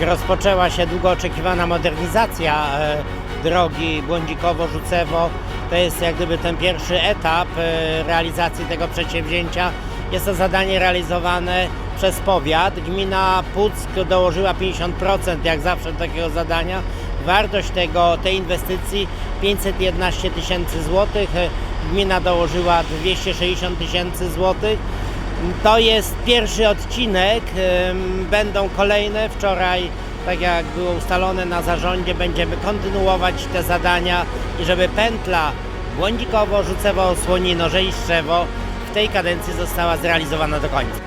Rozpoczęła się długo oczekiwana modernizacja e, drogi Błądzikowo-Rzucewo. To jest jak gdyby ten pierwszy etap e, realizacji tego przedsięwzięcia. Jest to zadanie realizowane przez powiat. Gmina Puck dołożyła 50% jak zawsze do takiego zadania. Wartość tego, tej inwestycji 511 tysięcy złotych. E, Gmina dołożyła 260 tysięcy złotych. To jest pierwszy odcinek, będą kolejne. Wczoraj, tak jak było ustalone na zarządzie, będziemy kontynuować te zadania i żeby pętla Błądzikowo, Rzucewo, Słonino, Żeliszczewo w tej kadencji została zrealizowana do końca.